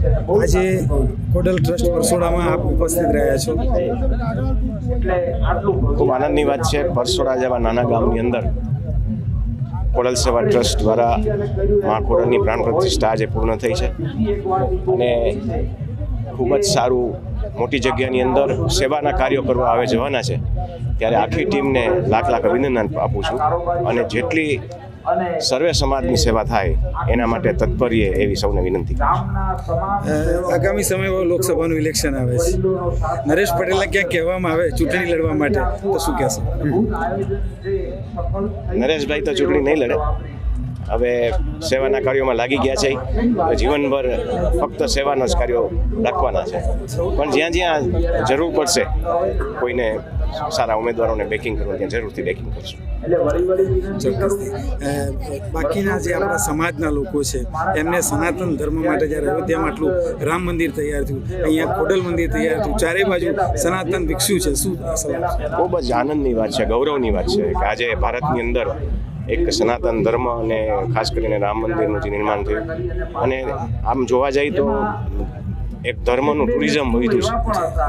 આજે codal trust પરસોડામાં આપ ઉપસ્થિત રહ્યા છો. ખૂબ આનંદની વાત છે, પરસોડા જેવા નાના ગામની અંદર કોડલ સેવા ટ્રસ્ટ દ્વારા મા કોડલની પ્રાણ પ્રતિષ્ઠા આજે પૂર્ણ થઈ છે. અને ખૂબ જ સારું મોટી જગ્યાની અંદર સેવાના કાર્યો કરવા આવે જવાના છે. ત્યારે આખી ટીમને લાખ લાખ અભિનંદન આપું છું. અને જેટલી સર્વે સમાજની સેવા થાય એના માટે તત્પર્ય એવી સૌને વિનંતી આગામી સમયમાં લોકસભાનું ઇલેક્શન આવે છે. નરેશ પટેલને ક્યાંક કહેવામાં આવે ચૂંટણી લડવા માટે તો શું કહેશો? નરેશભાઈ તો ચૂંટણી નહીં લડે. હવે સેવાના કાર્યોમાં લાગી ગયા છે. જીવનભર ફક્ત સેવાના જ કાર્યો રાખવાના છે. પણ જ્યાં જ્યાં જરૂર પડશે કોઈને સારા ઉમેદવારોને બેકિંગ કરવું ત્યાં જરૂરથી બેકિંગ કરશું. ચોક્કસથી. બાકીના જે આપણા સમાજના લોકો છે એમને સનાતન ધર્મ માટે જ્યારે અયોધ્યામાં આટલું રામ મંદિર તૈયાર થયું અહીંયા ખોડલ મંદિર તૈયાર થયું ચારે બાજુ સનાતન વિકસ્યું છે. શું ખૂબ જ આનંદની વાત છે ગૌરવની વાત છે કે આજે ભારતની અંદર એક સનાતન ધર્મ અને ખાસ કરીને રામ મંદિરનું જે નિર્માણ થયું. અને આમ જોવા જઈએ તો એક ધર્મનું ટુરિઝમ વધ્યું છે.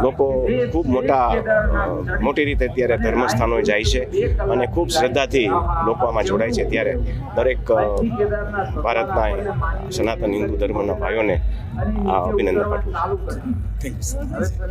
લોકો ખૂબ મોટા મોટી રીતે અત્યારે ધર્મસ્થાનોએ જાય છે અને ખૂબ શ્રદ્ધાથી લોકો આમાં જોડાય છે. ત્યારે દરેક ભારતના સનાતન હિન્દુ ધર્મના ભાઈઓને આ અભિનંદન પાઠવું થેન્ક યુ